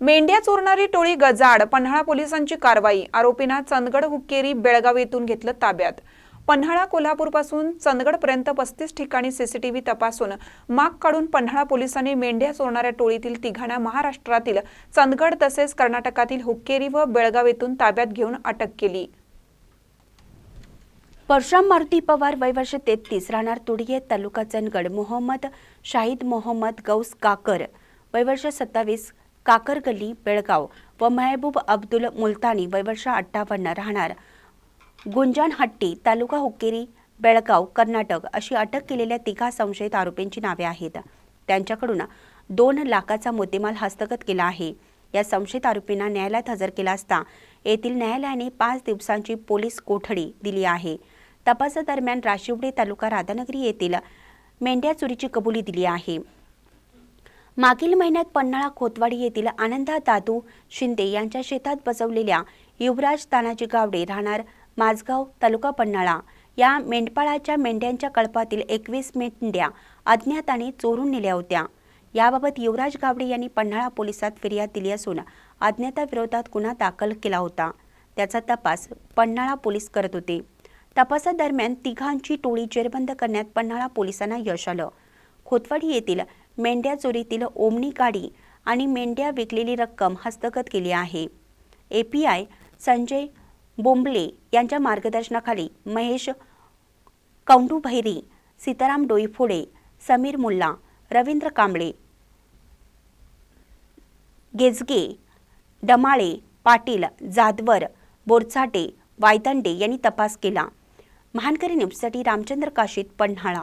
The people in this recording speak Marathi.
मेंढ्या चोरणारी टोळी गजाड पन्हाळा पोलिसांची कारवाई आरोपींना चंदगड हुक्केरी बेळगाव येथून घेतलं ताब्यात. पन्हाळा कोल्हापूरपासून चंदगडपर्यंत पस्तीस ठिकाणी सीसीटीव्ही तपासून माग काढून पन्हाळा पोलिसांनी मेंढ्या चोरणाऱ्या टोळीतील तिघांना महाराष्ट्रातील चंदगड तसेच कर्नाटकातील हुक्केरी व बेळगाव येथून ताब्यात घेऊन अटक केली. परशुराम मारुती पवार वयवर्ष तेहतीस राहणार तुडिये तालुका चंदगड. मोहम्मद शाहिद मोहम्मद गौस काकर वयवर्ष सत्तावीस काकरगल्ली बेळगाव व मेहबूब अब्दुल मुलतानी वय वर्ष अठ्ठावन्न राहणार. गुंजानहट्टी तालुका हुक्केरी बेळगाव कर्नाटक अशी अटक केलेल्या तिघा संशयित आरोपींची नावे आहेत. त्यांच्याकडून दोन लाखाचा मुद्देमाल हस्तगत केला आहे. या संशयित आरोपींना न्यायालयात हजर केला असता येथील न्यायालयाने पाच दिवसांची पोलीस कोठडी दिली आहे. तपासादरम्यान राशिवडे तालुका राधानगरी येथील मेंढ्या चोरीची कबुली दिली आहे. मागील महिन्यात पन्हाळा खोतवाडी येथील आनंदा दादू शिंदे यांच्या शेतात बसवलेल्या युवराज तानाजी गावडे राहणार माझगाव तालुका पन्हाळा या मेंढपाळाच्या मेंढ्यांच्या कळपातील एकवीस मेंढ्या अज्ञाताने चोरून नेल्या होत्या. याबाबत युवराज गावडे यांनी पन्हाळा पोलिसात फिर्याद दिली असून अज्ञाताविरोधात गुन्हा दाखल केला होता. त्याचा तपास पन्हाळा पोलीस करत होते. तपासादरम्यान तिघांची टोळी जेरबंद करण्यात पन्हाळा पोलिसांना यश आलं. खोतवाडी येथील मेंढ्या चोरीतील ओमनी गाडी आणि मेंढ्या विकलेली रक्कम हस्तगत केली आहे. A P I Sanjay Bombale यांच्या मार्गदर्शनाखाली महेश कौंडू भैरी सीताराम डोईफोडे समीर मुल्ला रवींद्र कांबळे गेजगे डमाळे पाटील जाधवर बोरचाटे वायदंडे यांनी तपास केला. महानकरी न्यूजसाठी रामचंद्र काशीत पन्हाळा.